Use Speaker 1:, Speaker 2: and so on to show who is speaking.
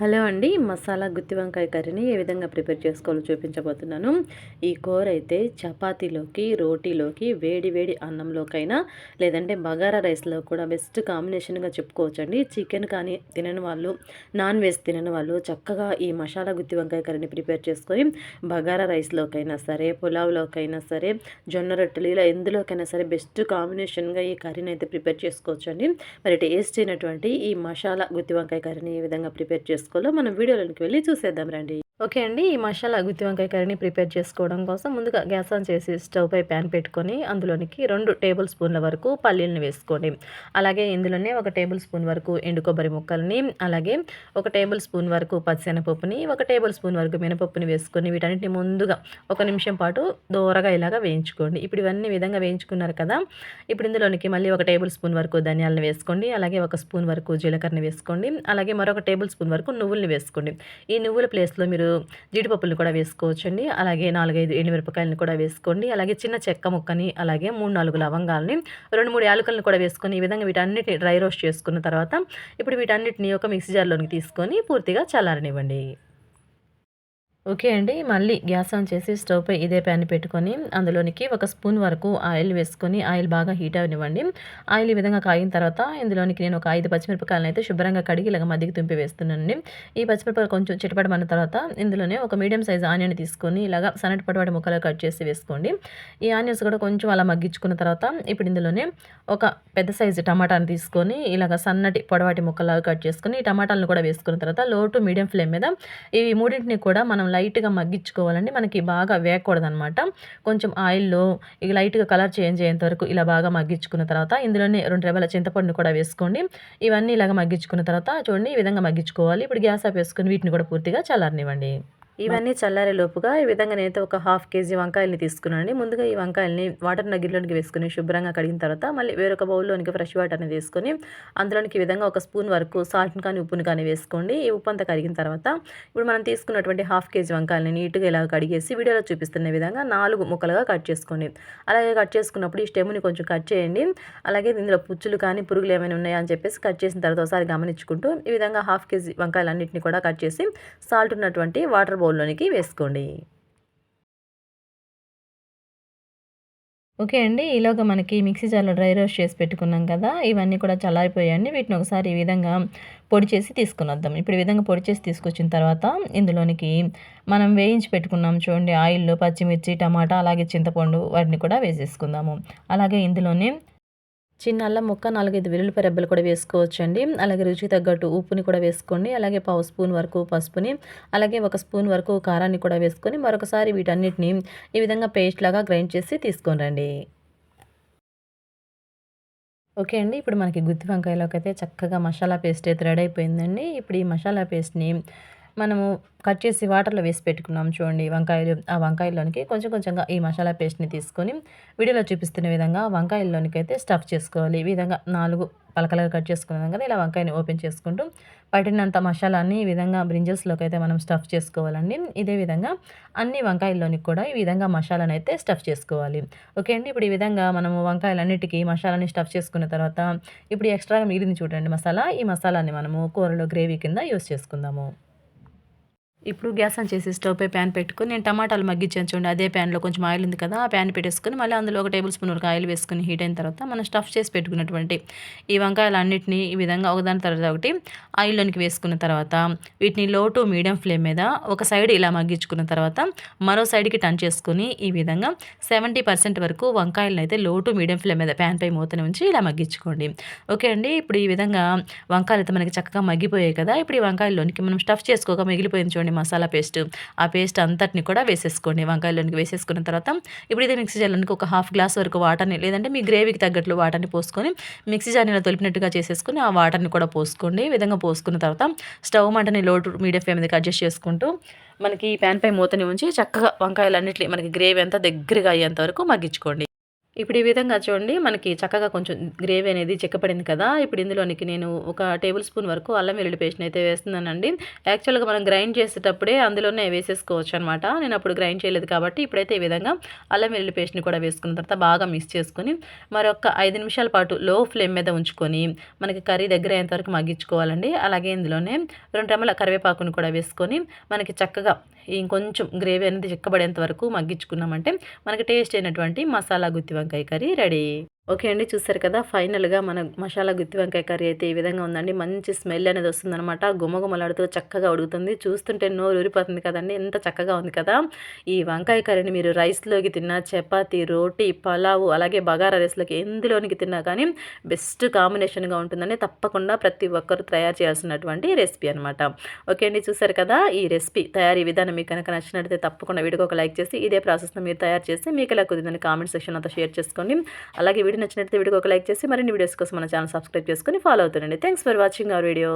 Speaker 1: Hello అండి మసాలా గుత్తి వంకాయ కర్రీని ఏ విధంగా ప్రిపేర్ చేసుకోవాలో చూపించబోతున్నాను. ఈ కూర అయితే చపాతీలోకి రోటీలోకి వేడి వేడి అన్నంలోకైనా లేదంటే బగారా రైస్లో కూడా బెస్ట్ కాంబినేషన్గా చెప్పుకోవచ్చండి. చికెన్ కానీ తినని వాళ్ళు నాన్ వెజ్ తినని వాళ్ళు చక్కగా ఈ మసాలా గుత్తి వంకాయ కర్రీని ప్రిపేర్ చేసుకొని బగారా రైస్లోకైనా సరే పులావ్లోకైనా సరే జొన్న రొట్టెలు ఇలా ఎందులోకైనా సరే బెస్ట్ కాంబినేషన్గా ఈ కర్రీని అయితే ప్రిపేర్ చేసుకోవచ్చండి. మరి టేస్ట్ అయినటువంటి ఈ మసాలా గుత్తి వంకాయ కర్రీని ఏ విధంగా ప్రిపేర్ చేసుకోవాలి చేసుకోవాలో మనం వీడియోలోకి వెళ్ళి చూసేద్దాం రండి. ఓకే అండి. ఈ మసాలా గుత్తి వంకాయ కర్రీని ప్రిపేర్ చేసుకోవడం కోసం ముందుగా గ్యాస్ ఆన్ చేసి స్టవ్ పై ప్యాన్ పెట్టుకొని అందులోనికి రెండు టేబుల్ స్పూన్ల వరకు పల్లీలను వేసుకోండి. అలాగే ఇందులోనే ఒక టేబుల్ స్పూన్ వరకు ఎండు కొబ్బరి ముక్కల్ని అలాగే ఒక టేబుల్ స్పూన్ వరకు పచ్చిశనపప్పుని ఒక టేబుల్ స్పూన్ వరకు మినపప్పుని వేసుకొని వీటన్నిటిని ముందుగా ఒక నిమిషం పాటు దూరగా ఇలాగా వేయించుకోండి. ఇప్పుడు ఇవన్నీ విధంగా వేయించుకున్నారు కదా ఇప్పుడు ఇందులోనికి మళ్ళీ ఒక టేబుల్ స్పూన్ వరకు ధనియాలను వేసుకోండి. అలాగే ఒక స్పూన్ వరకు జీలకర్రని వేసుకోండి. అలాగే మరొక టేబుల్ స్పూన్ వరకు నువ్వుల్ని వేసుకోండి. ఈ నువ్వుల ప్లేస్లో మీరు జీడిపప్పులు కూడా వేసుకోవచ్చండి. అలాగే నాలుగైదు ఎండుమిరపకాయలను కూడా వేసుకోండి. అలాగే చిన్న చెక్క ముక్కని అలాగే మూడు నాలుగు లవంగాలని రెండు మూడు యాలకులను కూడా వేసుకొని ఈ విధంగా వీటన్నిటిని డ్రై రోస్ట్ చేసుకున్న తర్వాత ఇప్పుడు వీటన్నిటిని ఒక మిక్సీ జార్లోనికి తీసుకొని పూర్తిగా చల్లారనివ్వండి. ఓకే అండి. మళ్ళీ గ్యాస్ ఆన్ చేసి స్టవ్ పై ఇదే ప్యాన్ పెట్టుకొని అందులోనికి ఒక స్పూన్ వరకు ఆయిల్ వేసుకొని ఆయిల్ బాగా హీట్ అవనివ్వండి. ఆయిల్ ఈ విధంగా కాగిన తర్వాత ఇందులోనికి నేను ఒక ఐదు పచ్చిమిరపకాయలను అయితే శుభ్రంగా కడిగి ఇలాగ మధ్యకి తుంపి వేస్తున్నానండి. ఈ పచ్చిమిరపకాయలు కొంచెం చిటపడమన్న తర్వాత ఇందులోనే ఒక మీడియం సైజ్ ఆనియన్ తీసుకొని ఇలాగ సన్నటి పొడవాటి ముక్కలు కట్ చేసి వేసుకోండి. ఈ ఆనియన్స్ కూడా కొంచెం అలా మగ్గించుకున్న తర్వాత ఇప్పుడు ఇందులోనే ఒక పెద్ద సైజు టమాటాని తీసుకొని ఇలాగ సన్నటి పొడవాటి ముక్కలాగా కట్ చేసుకొని ఈ టమాటాలను కూడా వేసుకున్న తర్వాత లో టు మీడియం ఫ్లేమ్ మీద ఈ మూడింటిని కూడా మనం లైట్గా మగ్గించుకోవాలండి. మనకి బాగా వేయకూడదనమాట. కొంచెం ఆయిల్లో ఇక లైట్గా కలర్ చేంజ్ అయ్యేంత వరకు ఇలా బాగా మగ్గించుకున్న తర్వాత ఇందులోనే రెండు రెబల చింతపండుని కూడా వేసుకోండి. ఇవన్నీ ఇలాగ మగ్గించుకున్న తర్వాత చూడండి ఈ విధంగా మగ్గించుకోవాలి. ఇప్పుడు గ్యాస్ ఆఫ్ వేసుకొని వీటిని కూడా పూర్తిగా చల్లారనివ్వండి. ఇవన్నీ చల్లారే లోపుగా ఈ విధంగా నేనైతే ఒక హాఫ్ కేజీ వంకాయల్ని తీసుకున్నాను ముందుగా ఈ వంకాయల్ని వాటర్ నగిలోనికి వేసుకుని శుభ్రంగా కడిగిన తర్వాత మళ్ళీ వేరొక బౌల్లోనికి ఫ్రెష్ వాటర్ని తీసుకొని అందులోనికి ఈ విధంగా ఒక స్పూన్ వరకు సాల్ట్ని కానీ ఉప్పుని కానీ వేసుకోండి. ఈ ఉప్పు అంతా కరిగిన తర్వాత ఇప్పుడు మనం తీసుకున్నటువంటి హాఫ్ కేజీ వంకాయల్ని నీట్గా ఇలా కడిగేసి వీడియోలో చూపిస్తున్న విధంగా నాలుగు ముక్కలుగా కట్ చేసుకోండి. అలాగే కట్ చేసుకున్నప్పుడు ఈ స్టెమ్ని కొంచెం కట్ చేయండి. అలాగే ఇందులో పుచ్చులు కానీ పురుగులు ఏమైనా ఉన్నాయా అని చెప్పేసి కట్ చేసిన తర్వాత ఒకసారి గమనించుకుంటూ ఈ విధంగా హాఫ్ కేజీ వంకాయలన్నింటినీ కూడా కట్ చేసి సాల్ట్ ఉన్నటువంటి వాటర్ బౌల్ బౌల్లోనికి వేసుకోండి. ఓకే అండి ఈలోగా మనకి మిక్సీ జార్లో డ్రై రోస్ట్ చేసి పెట్టుకున్నాం కదా ఇవన్నీ కూడా చల్లారిపోయాయండి. వీటిని ఒకసారి ఈ విధంగా పొడి చేసి తీసుకుని వద్దాం ఇప్పుడు ఈ విధంగా పొడి చేసి తీసుకొచ్చిన తర్వాత ఇందులోనికి మనం వేయించి పెట్టుకున్నాం చూడండి ఆయిల్లో పచ్చిమిర్చి టమాటా అలాగే చింతపండు వాటిని కూడా వేసేసుకుందాము. అలాగే ఇందులోనే చిన్న అల్లం ముక్క నాలుగైదు వెల్లుల్లిపాయ రెబ్బలు కూడా వేసుకోవచ్చండి. అలాగే రుచికి తగ్గట్టు ఉప్పుని కూడా వేసుకోండి. అలాగే పావు స్పూన్ వరకు పసుపుని అలాగే ఒక స్పూన్ వరకు కారాన్ని కూడా వేసుకొని మరొకసారి వీటన్నిటిని ఈ విధంగా పేస్ట్ లాగా గ్రైండ్ చేసి తీసుకొని రండి. ఓకే అండి ఇప్పుడు మనకి గుత్తి వంకాయలోకి అయితే చక్కగా మసాలా పేస్ట్ అయితే రెడీ అయిపోయిందండి. ఇప్పుడు ఈ మసాలా పేస్ట్ని మనము కట్ చేసి వాటర్లో వేసి పెట్టుకున్నాం చూడండి. వంకాయలు ఆ వంకాయల్లోనికి కొంచెం కొంచెంగా ఈ మసాలా పేస్ట్ని తీసుకొని వీడియోలో చూపిస్తున్న విధంగా వంకాయల్లోనికి అయితే స్టఫ్ చేసుకోవాలి. ఈ విధంగా నాలుగు పలకలుగా కట్ చేసుకున్నాం కదా ఇలా వంకాయని ఓపెన్ చేసుకుంటూ పట్టినంత మసాలాన్ని ఈ విధంగా బ్రింజల్స్లోకి అయితే మనం స్టఫ్ చేసుకోవాలండి. ఇదే విధంగా అన్ని వంకాయల్లోనికి కూడా ఈ విధంగా మసాలాను అయితే స్టఫ్ చేసుకోవాలి. ఓకే అండి ఇప్పుడు ఈ విధంగా మనము వంకాయలన్నిటికీ మసాలాని స్టఫ్ చేసుకున్న తర్వాత ఇప్పుడు ఎక్స్ట్రాగా మిగిలింది చూడండి మసాలా. ఈ మసాలాని మనము కూరలో గ్రేవీ కింద యూస్ చేసుకుందాము. ఇప్పుడు గ్యాస్ ఆన్ చేసి స్టవ్ పై ప్యాన్ పెట్టుకుని నేను టమాటాలు మగ్గించాను చూడండి అదే ప్యాన్లో కొంచెం ఆయిల్ ఉంది కదా ఆ ప్యాన్ పెట్టేసుకొని మళ్ళీ అందులో ఒక టేబుల్ స్పూన్ వరకు ఆయిల్ వేసుకుని హీట్ అయిన తర్వాత మనం స్టఫ్ చేసి పెట్టుకున్నటువంటి ఈ వంకాయలు అన్నింటినీ ఈ విధంగా ఒకదాని తర్వాత ఒకటి ఆయిల్లోనికి వేసుకున్న తర్వాత వీటిని లో టు మీడియం ఫ్లేమ్ మీద ఒక సైడ్ ఇలా మగ్గించుకున్న తర్వాత మరో సైడ్కి టర్న్ చేసుకుని ఈ విధంగా సెవెంటీ పర్సెంట్ వరకు వంకాయలను అయితే లో టు మీడియం ఫ్లేమ్ మీద ప్యాన్ పై మూతని ఉంచి ఇలా మగ్గించుకోండి. ఓకే అండి ఇప్పుడు ఈ విధంగా వంకాయలు అయితే మనకి చక్కగా మగ్గిపోయాయి కదా ఇప్పుడు ఈ వంకాయల్లోనికి మనం స్టఫ్ చేసుకోక మిగిలిపోయింది చూడండి మసాలా పేస్ట్ ఆ పేస్ట్ అంతటిని కూడా వేసేసుకోండి. వంకాయలోనికి వేసేసుకున్న తర్వాత ఇప్పుడు ఇది మిక్సీ జార్లోనికి ఒక హాఫ్ గ్లాస్ వరకు వాటర్ని లేదంటే మీ గ్రేవీకి తగ్గట్లు వాటర్ని పోసుకొని మిక్సీ జార్ని తొలిపినట్టుగా చేసేసుకుని ఆ వాటర్ని కూడా పోసుకోండి. ఈ విధంగా పోసుకున్న తర్వాత స్టవ్ మంటని లో టు మీడియం ఫ్లేమ్ మీదకి అడ్జస్ట్ చేసుకుంటూ మనకి ఈ ప్యాన్ పై మూతని ఉంచి చక్కగా వంకాయలన్నింటినీ మనకి గ్రేవీ అంతా దగ్గరగా అయ్యేంత వరకు మగ్గించుకోండి. ఇప్పుడు ఈ విధంగా చూడండి మనకి చక్కగా కొంచెం గ్రేవీ అనేది చిక్కపడింది కదా. ఇప్పుడు ఇందులోనికి నేను ఒక టేబుల్ స్పూన్ వరకు అల్లం వెల్లుల్లి పేస్ట్ అయితే వేస్తున్నానండి. యాక్చువల్గా మనం గ్రైండ్ చేసేటప్పుడే అందులోనే వేసేసుకోవచ్చు అనమాట నేను అప్పుడు గ్రైండ్ చేయలేదు కాబట్టి ఇప్పుడైతే ఈ విధంగా అల్లం వెల్లుల్లి పేస్ట్ని కూడా వేసుకున్న తర్వాత బాగా మిక్స్ చేసుకొని మరొక ఐదు నిమిషాల పాటు లో ఫ్లేమ్ మీద ఉంచుకొని మనకి కర్రీ దగ్గర అయ్యేంతవరకు మగ్గించుకోవాలండి. అలాగే ఇందులోనే రెండు రెమ్మల కరివేపాకును కూడా వేసుకొని మనకి చక్కగా ఇంకొంచెం గ్రేవీ అనేది చిక్కబడేంత వరకు మగ్గించుకున్నామంటే మనకి టేస్ట్ అయినటువంటి మసాలా గుత్తి వంకాయ కర్రీ రెడీ. ఓకే అండి చూసారు కదా? ఫైనల్గా మన మసాలా గుత్తి వంకాయ కర్రీ అయితే ఈ విధంగా ఉందండి. మంచి స్మెల్ అనేది వస్తుందన్నమాట. గుమగుమలాడుతూ చక్కగా ఉడుకుతుంది. చూస్తుంటే నోరు ఊరిపోతుంది కదండి. ఎంత చక్కగా ఉంది కదా? ఈ వంకాయ కర్రీని మీరు రైస్లోకి తిన్నా చపాతి రోటీ పలావు అలాగే బగారా రైస్లోకి ఎందులోనికి తిన్నా కానీ బెస్ట్ కాంబినేషన్గా ఉంటుందని తప్పకుండా ప్రతి ఒక్కరు తయారు చేయాల్సినటువంటి రెసిపీ అనమాట ఓకే అండి చూసారు కదా? ఈ రెసిపీ తయారీ విధానం మీకు కనుక నచ్చినట్లయితే తప్పకుండా వీడికి ఒక లైక్ చేసి ఇదే ప్రాసెస్లో మీరు తయారు చేసి మీకు ఇలా కుదిరిందని కామెంట్ సెక్షన్ అంతా షేర్ చేసుకోండి. అలాగే వీడియో నచ్చినట్లయితే వీడియోకి ఒక లైక్ చేసి మరిన్ని వీడియోస్ కోసం మన ఛానల్ సబ్స్క్రైబ్ చేసుకొని follow అవుతుండండి. Thanks for watching our video